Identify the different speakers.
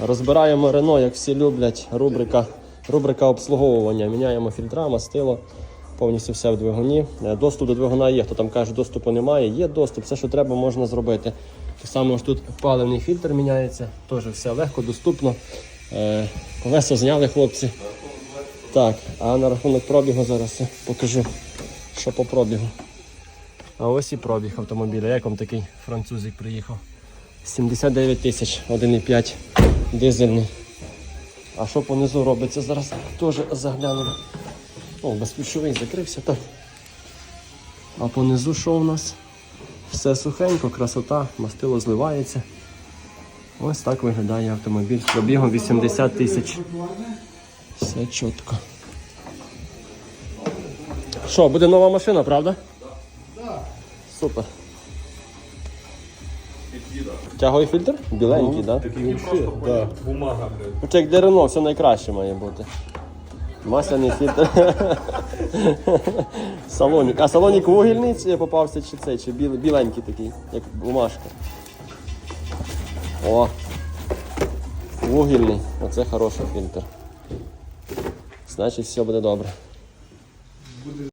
Speaker 1: Розбираємо Рено, як всі люблять. Рубрика, рубрика обслуговування. Міняємо фільтра, мастило, повністю все в двигуні. Е, Доступ до двигуна є. Хто там каже, доступу немає. Є доступ, все, що треба, можна зробити. Так само ж тут паливний фільтр міняється, теж все легко, доступно. Е, Колеса зняли хлопці. Так, а на рахунок пробігу зараз покажу, що по пробігу. А ось і пробіг автомобіля. Як вам такий французик приїхав? 79 тисяч, 1,5 дизельний. А що понизу робиться? Зараз теж заглянемо. О, безключовий закрився, так. А понизу що у нас? Все сухенько, красота, мастило зливається. Ось так виглядає автомобіль. Пробігом 80 тисяч. Все чітко. Що, буде нова машина, правда? Так. Супер. Тяговий фільтр? Біленький, так?
Speaker 2: Такий просто да. бумага, блядь.
Speaker 1: Ну, це як для Рено, все найкраще має бути. Масляний фільтр. Салонік. А салонік вугільний чи попався, чи цей, чи біл- біленький такий, як бумажка. О! Вугільний. Оце хороший фільтр. Значить, все буде добре.